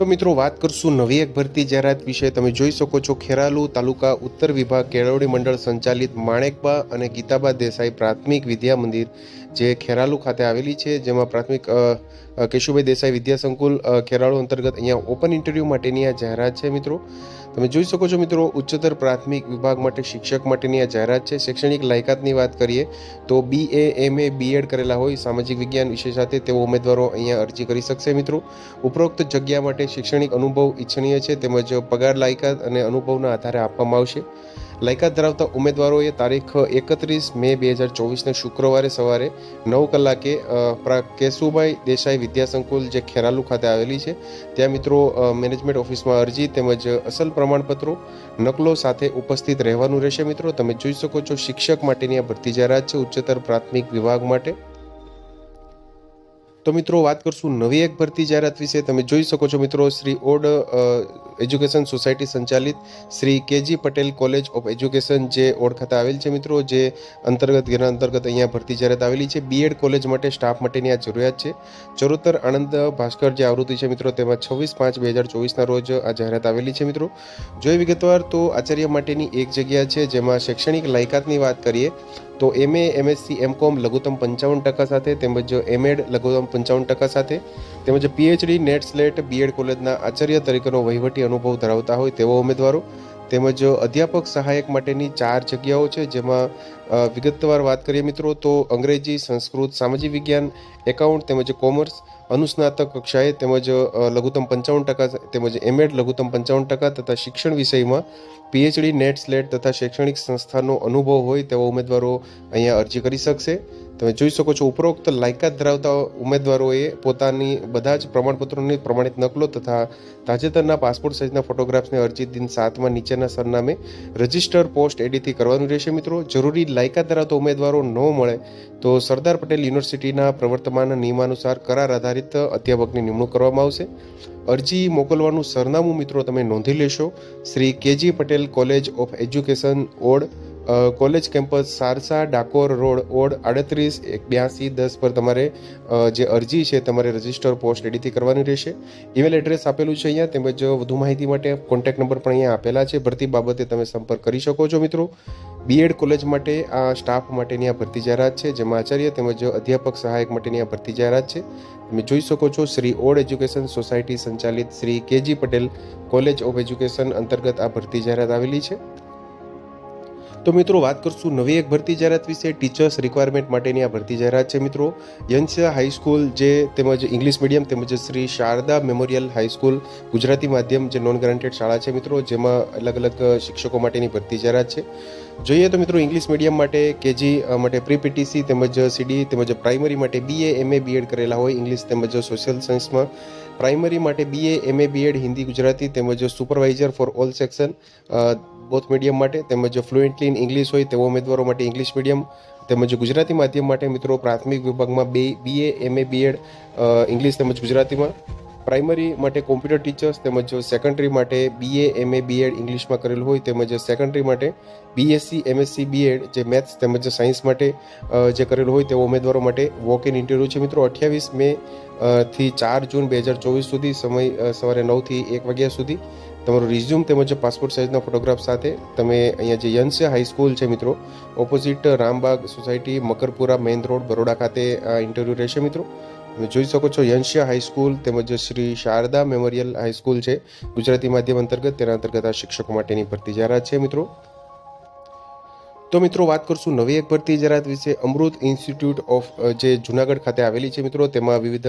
તો મિત્રો, વાત કરશું નવી એક ભરતી જાહેરાત વિશે. તમે જોઈ શકો છો, ખેરાલુ તાલુકા ઉત્તર વિભાગ કેળવણી મંડળ સંચાલિત માણેકબા અને ગીતાબા દેસાઈ પ્રાથમિક વિદ્યા મંદિર, જે ખેરાલુ ખાતે આવેલી છે. જેમાં પ્રાથમિક કેશુભાઈ દેસાઈ વિદ્યા સંકુલ ખેરાલુ અંતર્ગત અહીંયા ઓપન ઇન્ટરવ્યૂ માટેની આ જાહેરાત છે, મિત્રો. તમે જોઈ શકો છો મિત્રો, ઉચ્ચતર પ્રાથમિક વિભાગ માટે શિક્ષક માટેની આ જાહેરાત છે. શૈક્ષણિક લાયકાતની વાત કરીએ તો બી એ એમ એ બીએડ કરેલા હોય, સામાજિક વિજ્ઞાન વિષય સાથે તેઓ ઉમેદવારો અહીંયા અરજી કરી શકશે મિત્રો. ઉપરોક્ત જગ્યા માટે શૈક્ષણિક અનુભવ ઈચ્છનીય છે, તેમજ પગાર લાયકાત અને અનુભવના આધારે આપવામાં આવશે. લાયકાત ધરાવતા ઉમેદવારોએ તારીખ એકત્રીસ મે બે હજાર ચોવીસને શુક્રવારે સવારે નવ કલાકે પ્રા, કેશુભાઈ દેસાઈ વિદ્યાસંકુલ જે ખેરાલુ ખાતે આવેલી છે, ત્યાં મિત્રો મેનેજમેન્ટ ઓફિસમાં અરજી તેમજ અસલ પ્રમાણપત્રો નકલો સાથે ઉપસ્થિત રહેવાનું રહેશે મિત્રો. તમે જોઈ શકો છો શિક્ષક માટેની આ ભરતી જાહેરાત છે ઉચ્ચતર પ્રાથમિક વિભાગ માટે. તો મિત્રો, વાત કરશું નવી એક ભરતી જાહેરાત વિશે. તમે જોઈ શકો છો મિત્રો, શ્રી ઓડ એજ્યુકેશન સોસાયટી સંચાલિત Shri KG Patel college of education જે ઓડ ખાતે આવેલ છે મિત્રો, જે અંતર્ગત, જેના અંતર્ગત અહીંયા ભરતી જાહેરાત આવેલી છે. બીએડ કોલેજ માટે સ્ટાફ માટેની આ જરૂરિયાત છે. ચરોતર આનંદ ભાસ્કર જે આવૃત્તિ છે મિત્રો, તેમાં છવ્વીસ પાંચ બે હજાર ચોવીસના રોજ આ જાહેરાત આવેલી છે મિત્રો. જોઈ વિગતવાર તો આચાર્ય માટેની એક જગ્યા છે, જેમાં શૈક્ષણિક લાયકાતની વાત કરીએ તો એમએ એમએસસી એમકોમ લઘુત્તમ પંચાવન ટકા સાથે, તેમજ એમએડ લઘુત્તમ પંચાવન ટકા સાથે, તેમજ પીએચડી નેટ સ્લેટ બીએડ કોલેજના આચાર્ય તરીકેનો વહીવટી અનુભવ ધરાવતા હોય તેવા ઉમેદવારો તેમજ અધ્યાપક સહાયક માટેની ચાર જગ્યાઓ છે, જેમાં વિગતવાર વાત કરીએ મિત્રો, તો અંગ્રેજી, સંસ્કૃત, સામાજિક વિજ્ઞાન, એકાઉન્ટ તેમજ કોમર્સ, અનુસ્નાતક કક્ષાએ તેમજ લઘુત્તમ પંચાવન ટકા તેમજ એમએડ લઘુત્તમ પંચાવન ટકા તથા શિક્ષણ વિષયમાં પીએચડી નેટ સ્લેટ તથા શૈક્ષણિક સંસ્થાનો અનુભવ હોય તેવા ઉમેદવારો અહીંયા અરજી કરી શકશે. તમે જોઈ શકો છો ઉપરોક્ત લાયકાત ધરાવતા ઉમેદવારોએ પોતાની બધા જ પ્રમાણપત્રોની પ્રમાણિત નકલો તથા તાજેતરના પાસપોર્ટ સાઇઝના ફોટોગ્રાફ્સને અરજી દિન સાતમાં નીચેના સરનામે રજિસ્ટર પોસ્ટ એડીથી કરવાનું રહેશે. મિત્રો, જરૂરી લાયકાત ધરાવતા ઉમેદવારો ન મળે તો સરદાર પટેલ યુનિવર્સિટીના પ્રવર્તમાન નિયમાનુસાર કરાર આધારિત અધ્યાપકની નિમણૂક કરવામાં આવશે. અરજી મોકલવાનું સરનામું મિત્રો તમે નોંધી લેશો. Shri KG Patel college of education Od college campus Sarsa, Dakor road, Od આડત્રીસ એક બ્યાસી દસ પર તમારે જે અરજી છે તમારે રજિસ્ટર પોસ્ટ એડીથી કરવાની રહેશે. ઈમેલ એડ્રેસ આપેલું છે અહીંયા, તેમજ વધુ માહિતી માટે કોન્ટેક્ટ નંબર પણ અહીંયા આપેલા છે. ભરતી બાબતે તમે સંપર્ક કરી શકો છો મિત્રો. બીએડ કોલેજ માટે આ સ્ટાફ માટેની આ ભરતી જાહેરાત છે, જેમાં આચાર્ય તેમજ અધ્યાપક સહાયક માટેની આ ભરતી જાહેરાત છે. તમે જોઈ શકો છો શ્રી ઓડ એજ્યુકેશન સોસાયટી સંચાલિત Shri KG Patel college of education અંતર્ગત આ ભરતી જાહેરાત આવેલી છે. તો મિત્રો વાત કરશું નવી એક ભરતી જાહેરાત વિશે. ટીચર્સ રિક્વાયરમેન્ટ માટેની આ ભરતી જાહેરાત છે મિત્રો. યંત્ય હાઈસ્કૂલ જે તેમજ ઇંગ્લિશ મીડિયમ તેમજ Shri Sharda memorial high school Gujarati માધ્યમ જે નોન ગ્રાન્ટેડ શાળા છે મિત્રો, જેમાં અલગ અલગ શિક્ષકો માટેની ભરતી જાહેરાત છે. જોઈએ તો મિત્રો ઇંગ્લિશ મીડિયમ માટે કેજી માટે પ્રી પીટીસી તેમજ સીડી તેમજ પ્રાઇમરી માટે બીએ એમએ બીએડ કરેલા હોય ઇંગ્લિશ તેમજ સોશિયલ સાયન્સમાં પ્રાઇમરી માટે BA MA BEd Hindi Gujarati તેમજ supervisor for all section both medium માટે, તેમજ ફ્લુએન્ટલી ઇન ઇંગ્લિશ હોય તેવા ઉમેદવારો માટે ઇંગ્લિશ મીડિયમ તેમજ ગુજરાતી માધ્યમ માટે મિત્રો પ્રાથમિક વિભાગમાં બે બીએ એમએ બીએડ ઇંગ્લિશ તેમજ ગુજરાતીમાં. પ્રાઇમરી માટે કોમ્પ્યુટર ટીચર્સ તેમજ સેકન્ડરી માટે બીએ એમએ બીએડ ઇંગ્લિશમાં કરેલું હોય, તેમજ સેકન્ડરી માટે બીએસસી એમએસસી બીએડ જે મેથ્સ તેમજ સાયન્સ માટે જે કરેલું હોય તેવા ઉમેદવારો માટે વોક ઇન ઇન્ટરવ્યૂ છે. મિત્રો, અઠ્યાવીસ મે થી ચાર જૂન બે હજાર ચોવીસ સુધી સમય સવારે નવથી એક વાગ્યા સુધી તમારું રિઝ્યુમ તેમજ પાસપોર્ટ સાઇઝના ફોટોગ્રાફ સાથે તમે અહીંયા જે યંસ હાઈસ્કૂલ છે મિત્રો opposite Rambaug society Makarpura main road Baroda ખાતે આ ઇન્ટરવ્યૂ રહેશે મિત્રો. તમે જોઈ શકો છો યંશ્ય હાઈસ્કૂલ તેમજ શ્રી શારદા મેમોરિયલ હાઈસ્કૂલ છે ગુજરાતી માધ્યમ અંતર્ગત, તેના અંતર્ગત આ શિક્ષકો માટેની ભરતી જાહેરાત છે મિત્રો. તો મિત્રો વાત કરશું નવી એક ભરતી જાહેરાત વિશે. અમૃત ઇન્સ્ટિટ્યૂટ ઓફ જે જુનાગઢ ખાતે આવેલી છે મિત્રો, તેમાં વિવિધ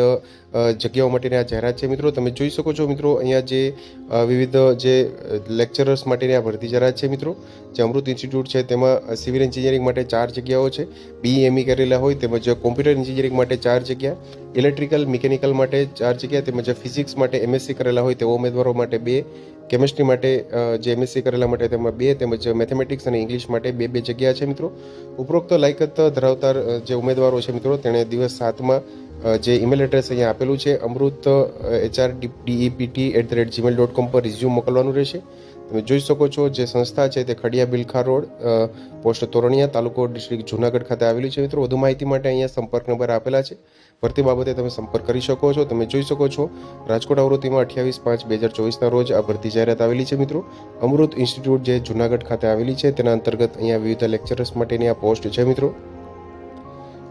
જગ્યાઓ માટેની આ જાહેરાત છે. મિત્રો, તમે જોઈ શકો છો મિત્રો, અહીંયા જે વિવિધ, જે લેક્ચરર્સ માટેની આ ભરતી જાહેરાત છે મિત્રો. જે અમૃત ઇન્સ્ટિટ્યૂટ છે, તેમાં સિવિલ એન્જિનિયરિંગ માટે ચાર જગ્યાઓ છે. બીએમઈ કરેલા હોય, તેમજ કોમ્પ્યુટર એન્જિનિયરિંગ માટે ચાર જગ્યા. ઇલેક્ટ્રિકલ મિકેનિકલ માટે ચાર જગ્યા, તેમજ ફિઝિક્સ માટે એમએસસી કરેલા હોય તેવા ઉમેદવારો માટે બે. કેમિસ્ટ્રી માટે જે એમએસસી કરેલા માટે તેમાં બે તેમજ મેથેમેટિક્સ અને ઇંગ્લિશ માટે બે બે જગ્યા છે મિત્રો. ઉપરોક્ત લાયકત ધરાવતા જે ઉમેદવારો છે મિત્રો, તેણે દિવસ સાતમાં જે ઈમેલ એડ્રેસ અહીંયા આપેલું છે, Amrut HR DEPT at the rate Gmail dot com પર રિઝ્યુમ મોકલવાનું રહેશે. તમે જોઈ શકો છો જે સંસ્થા છે તે ખડિયા બિલખા રોડ પોસ્ટ તોરણિયા તાલુકો ડિસ્ટ્રિક્ટ જુનાગઢ ખાતે આવેલી છે. મિત્રો વધુ માહિતી માટે અહીંયા સંપર્ક નંબર આપેલા છે. ભરતી બાબતે તમે સંપર્ક કરી શકો છો. તમે જોઈ શકો છો રાજકોટ આવૃત્તિમાં અઠ્યાવીસ પાંચ બે હજાર ચોવીસના રોજ આ ભરતી જાહેરાત આવેલી છે. મિત્રો, અમૃત ઇન્સ્ટિટ્યૂટ જે જુનાગઢ ખાતે આવેલી છે, તેના અંતર્ગત અહીંયા વિવિધ લેક્ચરર્સ માટેની આ પોસ્ટ છે. મિત્રો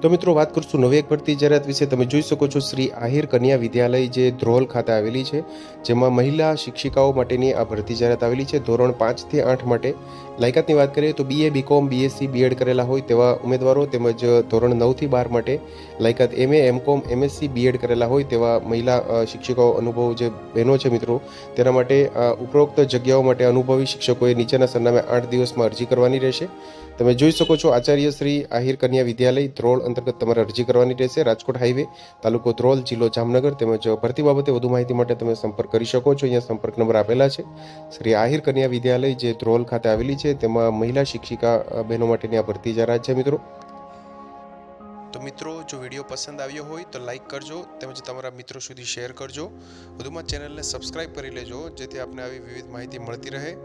તો મિત્રો વાત કરશું નવી એક ભરતી જાહેરાત વિશે. તમે જોઈ શકો છો શ્રી આહિર કન્યા વિદ્યાલય જે ધ્રોલ ખાતે આવેલી છે, જેમાં મહિલા શિક્ષિકાઓ માટેની આ ભરતી જાહેરાત આવેલી છે. ધોરણ પાંચથી આઠ માટે. લાયકાતની વાત કરીએ તો બીએ બીકોમ બીએસસી બીએડ કરેલા હોય તેવા ઉમેદવારો તેમજ ધોરણ નવથી બાર માટે લાયકાત એમએ એમકોમ એમએસસી બીએડ કરેલા હોય તેવા મહિલા શિક્ષિકાઓ અનુભવ જે બહેનો છે મિત્રો, તેના માટે ઉપરોક્ત જગ્યાઓ માટે અનુભવી શિક્ષકોએ નીચેના સરનામે આઠ દિવસમાં અરજી કરવાની રહેશે. તમે જોઈ શકો છો આચાર્ય શ્રી આહિર કન્યા વિદ્યાલય ધ્રોળ અંતર્ગત તમારે અરજી કરવાની રહેશે. રાજકોટ હાઈવે, તાલુકો ધ્રોલ, જિલ્લો જામનગર તેમજ ભરતી બાબતે વધુ માહિતી માટે તમે સંપર્ક કરી શકો છો. અહીંયા સંપર્ક નંબર આપેલા છે. શ્રી આહિર કન્યા વિદ્યાલય જે ધ્રોલ ખાતે આવેલી છે, તેમાં મહિલા શિક્ષિકા બહેનો માટેની આ ભરતી જાહેરાત છે, મિત્રો. તો મિત્રો, જો વીડિયો પસંદ આવ્યો હોય તો લાઈક કરજો તેમજ તમારા મિત્રો સુધી શેર કરજો. વધુમાં ચેનલને સબસ્ક્રાઇબ કરી લેજો, જેથી આપને આવી વિવિધ માહિતી મળતી રહે.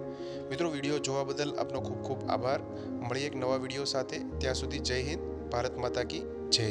મિત્રો, વીડિયો જોવા બદલ આપનો ખૂબ ખૂબ આભાર. મળીએ એક નવા વીડિયો સાથે. ત્યાં સુધી જય હિન્દ. ભારત માતા કી જય.